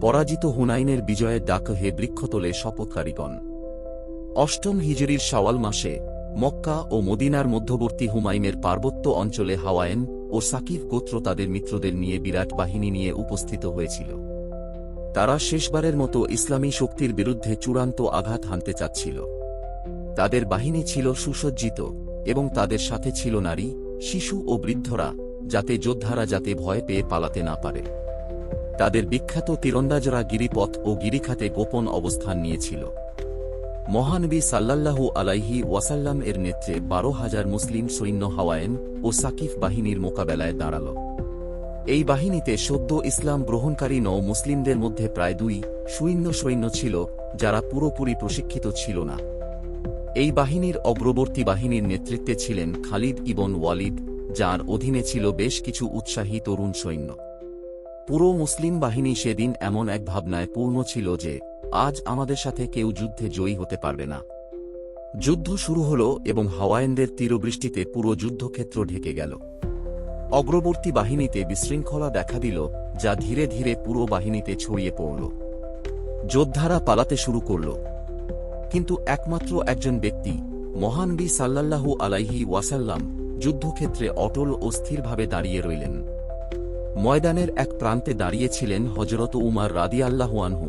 পরাজিত হুনাইনের বিজয়ের ডাক হে বৃক্ষতলে শপথকারীগণ। অষ্টম হিজরির শাওয়াল মাসে মক্কা ও মদিনার মধ্যবর্তী হুমাইমের পার্বত্য অঞ্চলে হাওয়ায়েন ও সাকিব গোত্র তাদের মিত্রদের নিয়ে বিরাট বাহিনী নিয়ে উপস্থিত হয়েছিল। তারা শেষবারের মতো ইসলামী শক্তির বিরুদ্ধে চূড়ান্ত আঘাত হানতে চাচ্ছিল। তাদের বাহিনী ছিল সুসজ্জিত এবং তাদের সাথে ছিল নারী, শিশু ও বৃদ্ধরা যাতে যোদ্ধারা যাতে ভয় পেয়ে পালাতে না পারে। তাদের বিখ্যাত তীরন্দাজরা গিরিপথ ও গিরিখাতে গোপন অবস্থান নিয়েছিল। মহানবী সাল্লাল্লাহু আলাইহি ওয়াসাল্লাম এর নেত্রে বারো হাজার মুসলিম সৈন্য হাওয়ায়েন ও সাকিফ বাহিনীর মোকাবেলায় দাঁড়াল। এই বাহিনীতে সদ্য ইসলাম গ্রহণকারী নৌ মুসলিমদের মধ্যে প্রায় দুই সৈন্য সৈন্য ছিল, যারা পুরোপুরি প্রশিক্ষিত ছিল না। এই বাহিনীর অগ্রবর্তী বাহিনীর নেতৃত্বে ছিলেন খালিদ ইবন ওয়ালিদ, যার অধীনে ছিল বেশ কিছু উৎসাহী তরুণ সৈন্য। পুরো মুসলিম বাহিনী সেদিন এমন এক ভাবনায় পূর্ণ ছিল যে, আজ আমাদের সাথে কেউ যুদ্ধে জয়ী হতে পারবে না। যুদ্ধ শুরু হল এবং হাওয়ায়েনদের তীরবৃষ্টিতে পুরো যুদ্ধক্ষেত্র ঢেকে গেল। অগ্রবর্তী বাহিনীতে বিশৃঙ্খলা দেখা দিল, যা ধীরে ধীরে পুরো বাহিনীতে ছড়িয়ে পড়ল। যোদ্ধারা পালাতে শুরু করল। কিন্তু একমাত্র একজন ব্যক্তি মহানবী সাল্লাল্লাহু আলাইহি ওয়াসাল্লাম, যুদ্ধক্ষেত্রে অটল ও স্থিরভাবে দাঁড়িয়ে রইলেন। ময়দানের এক প্রান্তে দাঁড়িয়েছিলেন হজরত উমার রাদি আল্লাহু আনহু।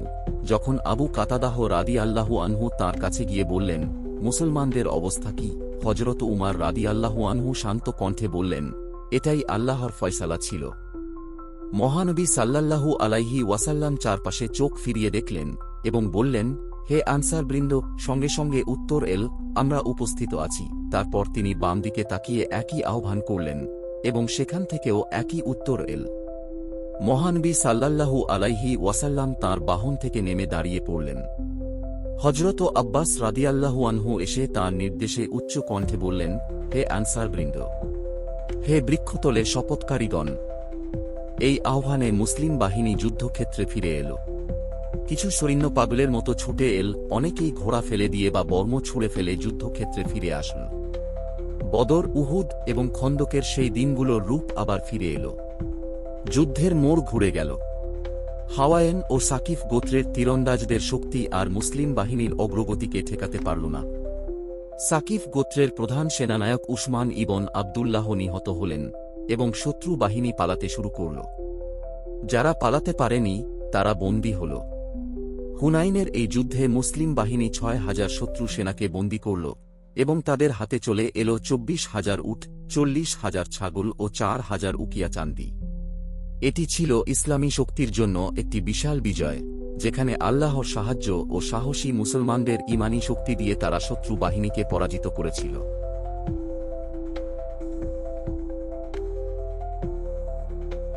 যখন আবু কাতাদাহ রাদি আল্লাহু আনহু তাঁর কাছে গিয়ে বললেন, মুসলমানদের অবস্থা কি? হজরত উমার রাদি আল্লাহু আনহু শান্ত কণ্ঠে বললেন, এটাই আল্লাহর ফয়সালা ছিল। মহানবী সাল্লাল্লাহু আলাইহি ওয়াসাল্লাম চারপাশে চোখ ফিরিয়ে দেখলেন এবং বললেন, হে আনসার বৃন্দ, সঙ্গে সঙ্গে উত্তর এল, আমরা উপস্থিত আছি। তারপর তিনি বাম দিকে তাকিয়ে একই আহ্বান করলেন এবং সেখান থেকেও একই উত্তর এল। মহানবী সাল্লাল্লাহু আলাইহি ওয়াসাল্লাম তার বাহন থেকে নেমে দাঁড়িয়ে পড়লেন। হজরত আব্বাস রাদিয়াল্লাহু আনহু এসে তার নির্দেশে উচ্চ কণ্ঠে বললেন, হে আনসার বৃন্দ, হে বৃক্ষতলে শপথকারীগণ, এই আহ্বানে মুসলিম বাহিনী যুদ্ধক্ষেত্রে ফিরে এল। কিছু সৈন্য পাগলের মতো ছুটে এল, অনেকেই ঘোড়া ফেলে দিয়ে বা বর্ম ছুঁড়ে ফেলে যুদ্ধক্ষেত্রে ফিরে আসল। বদর, উহুদ এবং খন্দকের সেই দিনগুলোর রূপ আবার ফিরে এলো। যুদ্ধের মোড় ঘুরে গেল। হাওয়ায়েন ও সাকিফ গোত্রের তীরন্দাজদের শক্তি আর মুসলিম বাহিনীর অগ্রগতিকে ঠেকাতে পারল না। সাকিফ গোত্রের প্রধান সেনানায়ক উসমান ইবন আবদুল্লাহ নিহত হলেন এবং শত্রু বাহিনী পালাতে শুরু করল। যারা পালাতে পারেনি, তারা বন্দী হল। হুনাইনের এই যুদ্ধে মুসলিম বাহিনী ছয় হাজার শত্রু সেনাকে বন্দী করল এবং তাদের হাতে চলে এলো চব্বিশ হাজার উট, চল্লিশ হাজার ছাগল ও চার হাজার উকিয়া চান্দি। এটি ছিল ইসলামী শক্তির জন্য একটি বিশাল বিজয়, যেখানে আল্লাহর সাহায্য ও সাহসী মুসলমানদের ইমানি শক্তি দিয়ে তারা শত্রু বাহিনীকে পরাজিত করেছিল।